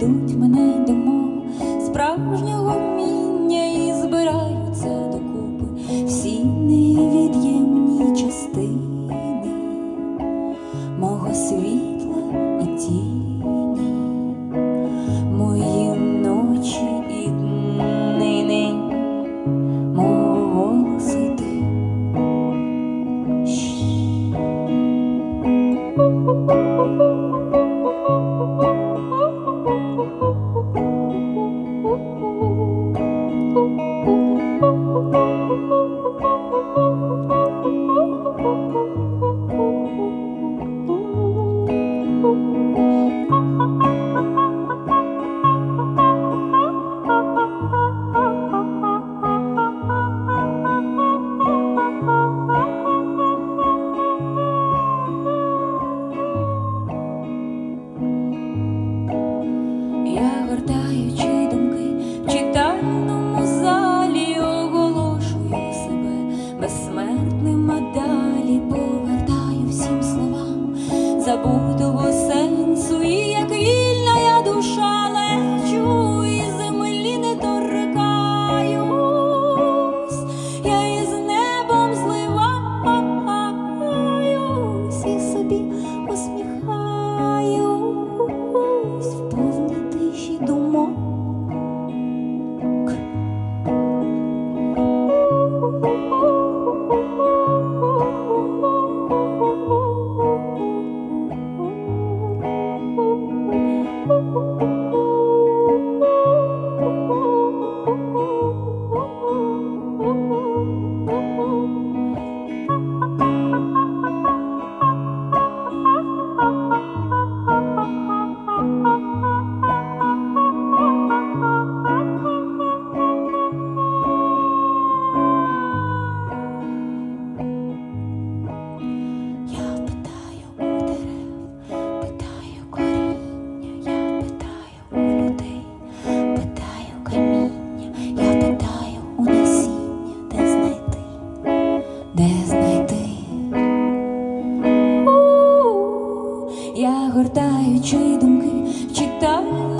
ведуть мене домо справжнього вміння і збираються докупи всі невід'ємні частини мого світла і тіні, мої ночі і днини. забутого сенсу, і як вільна я душа лечу, і землі не торкаюсь, я із небом зливаюсь і собі усміхаюсь. загортаючи думки, читаю.